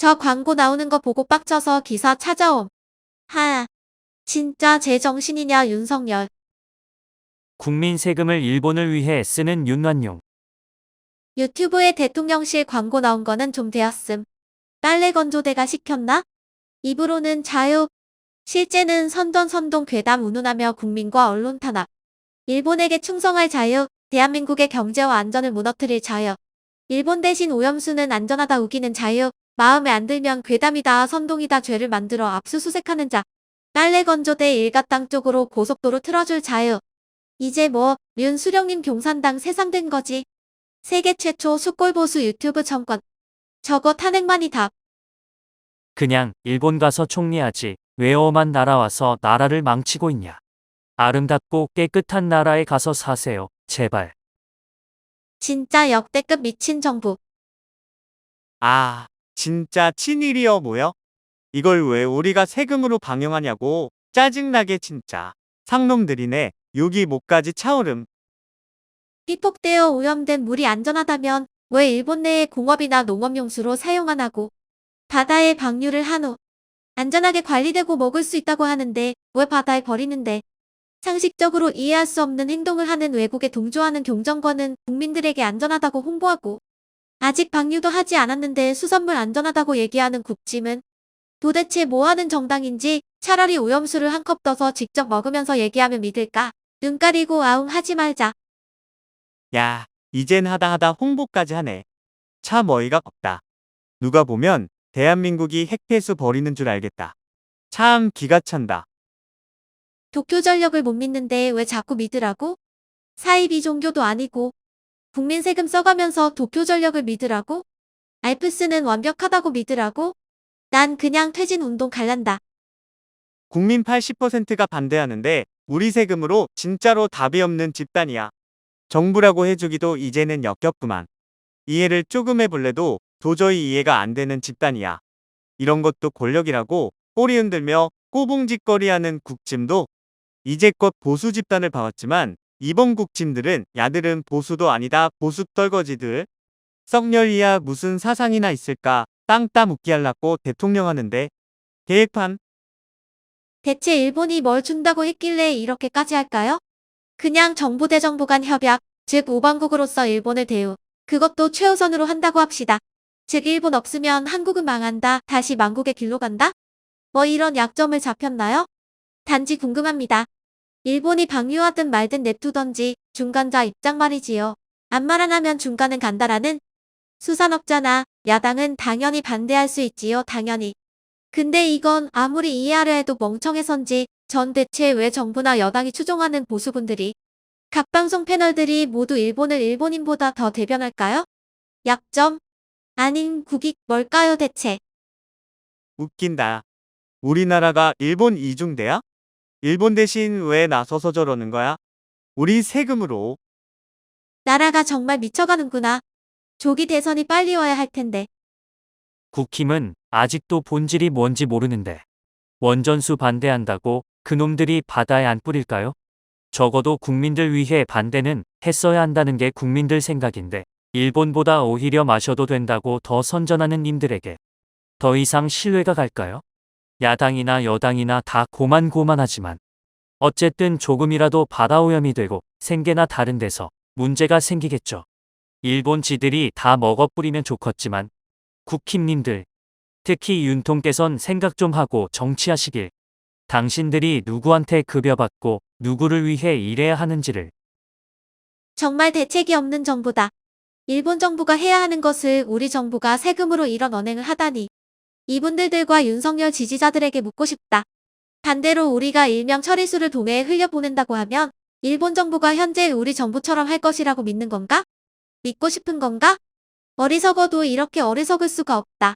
저 광고 나오는 거 보고 빡쳐서 기사 찾아옴. 하, 진짜 제정신이냐 윤석열. 국민 세금을 일본을 위해 쓰는 윤완용. 유튜브에 대통령실 광고 나온 거는 좀 되었음. 빨래 건조대가 시켰나? 입으로는 자유. 실제는 선전선동 괴담 운운하며 국민과 언론 탄압. 일본에게 충성할 자유. 대한민국의 경제와 안전을 무너뜨릴 자유. 일본 대신 오염수는 안전하다 우기는 자유. 마음에 안 들면 괴담이다 선동이다 죄를 만들어 압수수색하는 자. 빨래 건조대 일가 땅 쪽으로 고속도로 틀어줄 자유. 이제 뭐 윤 수령님 경산당 세상된 거지. 세계 최초 숫골보수 유튜브 정권. 저거 탄핵만이 답. 그냥 일본 가서 총리하지. 왜 엄한 나라 와서 나라를 망치고 있냐. 아름답고 깨끗한 나라에 가서 사세요. 제발. 진짜 역대급 미친 정부. 아, 진짜 친일이여 뭐여? 이걸 왜 우리가 세금으로 방영하냐고. 짜증나게 진짜. 상놈들이네. 여기 목까지 차오름. 피폭되어 오염된 물이 안전하다면 왜 일본 내의 공업이나 농업용수로 사용 안 하고 바다에 방류를 한 후 안전하게 관리되고 먹을 수 있다고 하는데 왜 바다에 버리는데 상식적으로 이해할 수 없는 행동을 하는 외국에 동조하는 경정권은 국민들에게 안전하다고 홍보하고 아직 방류도 하지 않았는데 수산물 안전하다고 얘기하는 국짐은 도대체 뭐하는 정당인지 차라리 오염수를 한 컵 떠서 직접 먹으면서 얘기하면 믿을까? 눈 가리고 아웅 하지 말자. 야, 이젠 하다 하다 홍보까지 하네. 참 어이가 없다. 누가 보면 대한민국이 핵폐수 버리는 줄 알겠다. 참 기가 찬다. 도쿄 전력을 못 믿는데 왜 자꾸 믿으라고? 사이비 종교도 아니고 국민 세금 써가면서 도쿄 전력을 믿으라고? 알프스는 완벽하다고 믿으라고? 난 그냥 퇴진 운동 갈란다. 국민 80%가 반대하는데 우리 세금으로 진짜로 답이 없는 집단이야. 정부라고 해주기도 이제는 역겹구만. 이해를 조금 해볼래도 도저히 이해가 안 되는 집단이야. 이런 것도 권력이라고 꼬리 흔들며 꼬봉짓거리하는 국짐도 이제껏 보수 집단을 봐왔지만 이번 국짐들은 야들은 보수도 아니다 보수 떨거지들. 썩렬이야 무슨 사상이나 있을까 땅따 묻기 할라고 대통령 하는데 계획판 대체 일본이 뭘 준다고 했길래 이렇게까지 할까요? 그냥 정부 대 정부 간 협약, 즉 우방국으로서 일본을 대우, 그것도 최우선으로 한다고 합시다. 즉 일본 없으면 한국은 망한다, 다시 망국의 길로 간다? 뭐 이런 약점을 잡혔나요? 단지 궁금합니다. 일본이 방류하든 말든 냅두던지 중간자 입장 말이지요. 아무 말안 하면 중간은 간다라는 수산업자나 야당은 당연히 반대할 수 있지요, 당연히. 근데 이건 아무리 이해하려 해도 멍청해선지 전 대체 왜 정부나 여당이 추종하는 보수분들이 각 방송 패널들이 모두 일본을 일본인보다 더 대변할까요? 약점? 아닌 국익 뭘까요 대체? 웃긴다. 우리나라가 일본 이중대야? 일본 대신 왜 나서서 저러는 거야? 우리 세금으로 나라가 정말 미쳐가는구나. 조기 대선이 빨리 와야 할 텐데. 국힘은 아직도 본질이 뭔지 모르는데. 원전수 반대한다고 그놈들이 바다에 안 뿌릴까요? 적어도 국민들 위해 반대는 했어야 한다는 게 국민들 생각인데, 일본보다 오히려 마셔도 된다고 더 선전하는 님들에게 더 이상 신뢰가 갈까요? 야당이나 여당이나 다 고만고만하지만, 어쨌든 조금이라도 바다 오염이 되고 생계나 다른 데서 문제가 생기겠죠. 일본 지들이 다 먹어뿌리면 좋겠지만, 국힘님들, 특히 윤통께선 생각 좀 하고 정치하시길. 당신들이 누구한테 급여받고 누구를 위해 일해야 하는지를 정말 대책이 없는 정부다. 일본 정부가 해야 하는 것을 우리 정부가 세금으로 이런 언행을 하다니. 이분들들과 윤석열 지지자들에게 묻고 싶다. 반대로 우리가 일명 처리수를 동해에 흘려보낸다고 하면 일본 정부가 현재 우리 정부처럼 할 것이라고 믿는 건가? 믿고 싶은 건가? 어리석어도 이렇게 어리석을 수가 없다.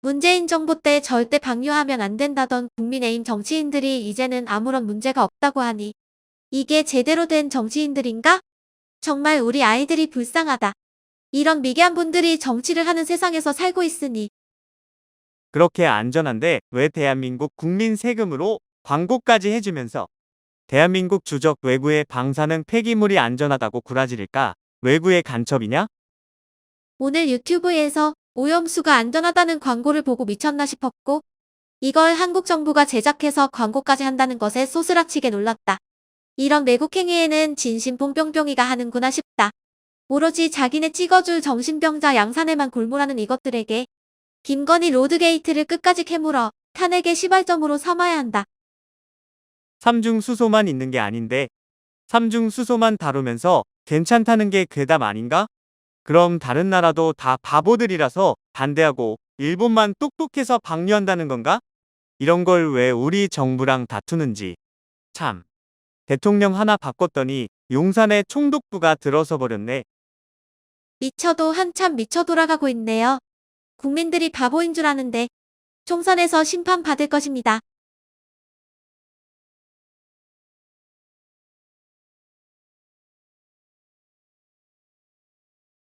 문재인 정부 때 절대 방류하면 안 된다던 국민의힘 정치인들이 이제는 아무런 문제가 없다고 하니 이게 제대로 된 정치인들인가? 정말 우리 아이들이 불쌍하다. 이런 미개한 분들이 정치를 하는 세상에서 살고 있으니 그렇게 안전한데 왜 대한민국 국민 세금으로 광고까지 해주면서 대한민국 주적 외구의 방사능 폐기물이 안전하다고 구라지릴까? 외구의 간첩이냐? 오늘 유튜브에서 오염수가 안전하다는 광고를 보고 미쳤나 싶었고, 이걸 한국 정부가 제작해서 광고까지 한다는 것에 소스라치게 놀랐다. 이런 내국 행위에는 진심 뽕뿅뿅이가 하는구나 싶다. 오로지 자기네 찍어줄 정신병자 양산에만 골몰하는 이것들에게 김건희 로드게이트를 끝까지 캐물어 탄핵의 시발점으로 삼아야 한다. 삼중 수소만 있는 게 아닌데 삼중 수소만 다루면서 괜찮다는 게 괴담 아닌가? 그럼 다른 나라도 다 바보들이라서 반대하고 일본만 똑똑해서 방류한다는 건가? 이런 걸 왜 우리 정부랑 다투는지. 참. 대통령 하나 바꿨더니 용산에 총독부가 들어서 버렸네. 미쳐도 한참 미쳐 돌아가고 있네요. 국민들이 바보인 줄 아는데 총선에서 심판 받을 것입니다.